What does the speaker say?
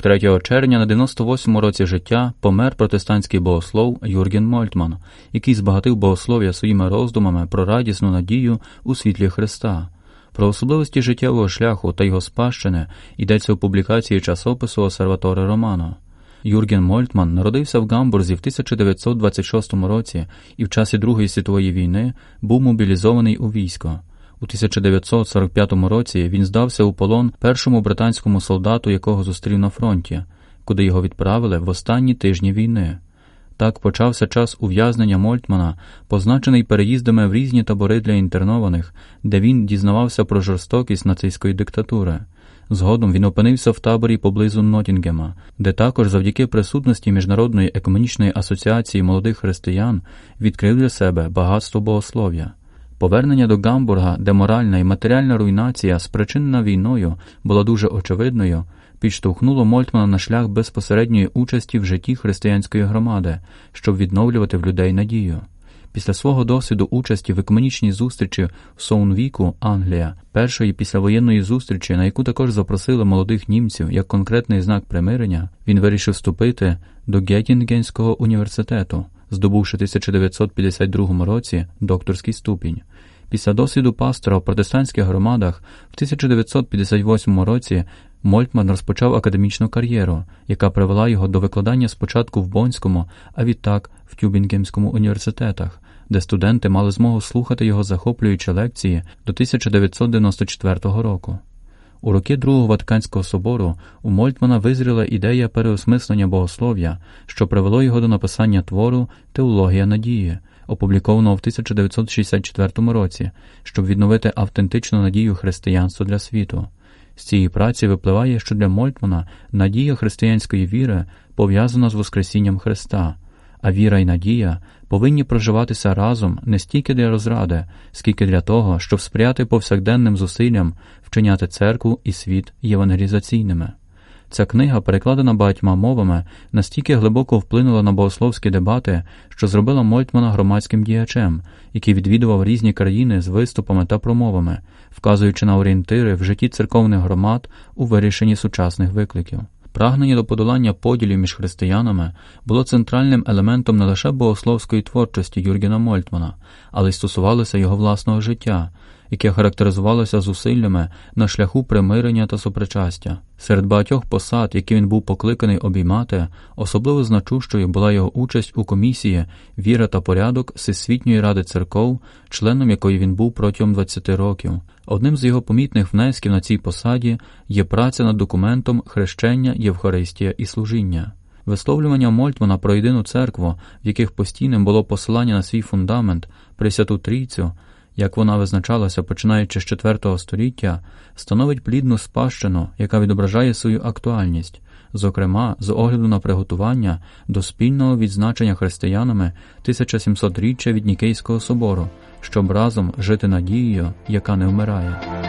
3 червня на 98-му році життя помер протестантський богослов Юрген Мольтман, який збагатив богослов'я своїми роздумами про радісну надію у світлі Христа. Про особливості життєвого шляху та його спадщини йдеться у публікації часопису Осерваторе Романо. Юрген Мольтман народився в Гамбурзі в 1926 році і в часі Другої світової війни був мобілізований у військо. У 1945 році він здався у полон першому британському солдату, якого зустрів на фронті, куди його відправили в останні тижні війни. Так почався час ув'язнення Мольтмана, позначений переїздами в різні табори для інтернованих, де він дізнавався про жорстокість нацистської диктатури. Згодом він опинився в таборі поблизу Нотінгема, де також завдяки присутності Міжнародної економічної асоціації молодих християн відкрив для себе багатство богослов'я. Повернення до Гамбурга, де моральна і матеріальна руйнація, спричинена війною, була дуже очевидною, підштовхнуло Мольтмана на шлях безпосередньої участі в житті християнської громади, щоб відновлювати в людей надію. Після свого досвіду участі в екуменічній зустрічі в Соунвіку, Англія, першої післявоєнної зустрічі, на яку також запросили молодих німців як конкретний знак примирення, він вирішив вступити до Геттінгенського університету, здобувши в 1952 році докторський ступінь. Після досвіду пастора в протестантських громадах в 1958 році Мольтман розпочав академічну кар'єру, яка привела його до викладання спочатку в Бонському, а відтак в Тюбінгемському університетах, де студенти мали змогу слухати його захоплюючі лекції до 1994 року. У роки Другого Ватиканського собору у Мольтмана визріла ідея переосмислення богослов'я, що привело його до написання твору Теологія надії, опублікованого в 1964 році, щоб відновити автентичну надію християнства для світу. З цієї праці випливає, що для Мольтмана надія християнської віри пов'язана з Воскресінням Христа, а віра і надія повинні проживатися разом не стільки для розради, скільки для того, щоб сприяти повсякденним зусиллям вчиняти церкву і світ євангелізаційними. Ця книга, перекладена багатьма мовами, настільки глибоко вплинула на богословські дебати, що зробила Мольтмана громадським діячем, який відвідував різні країни з виступами та промовами, вказуючи на орієнтири в житті церковних громад у вирішенні сучасних викликів. Прагнення до подолання поділів між християнами було центральним елементом не лише богословської творчості Юргена Мольтмана, але й стосувалося його власного життя, яке характеризувалося зусиллями на шляху примирення та сопричастя. Серед багатьох посад, які він був покликаний обіймати, особливо значущою була його участь у комісії Віра та порядок Всесвітньої ради церков, членом якої він був протягом 20 років. Одним з його помітних внесків на цій посаді є праця над документом хрещення, Євхаристія і служіння. Висловлювання Мольтмана про єдину церкву, в яких постійним було посилання на свій фундамент, Пресвяту Трійцю, як вона визначалася починаючи з IV століття, становить плідну спадщину, яка відображає свою актуальність, зокрема з огляду на приготування до спільного відзначення християнами 1700-річчя від Нікейського собору, щоб разом жити надією, яка не вмирає.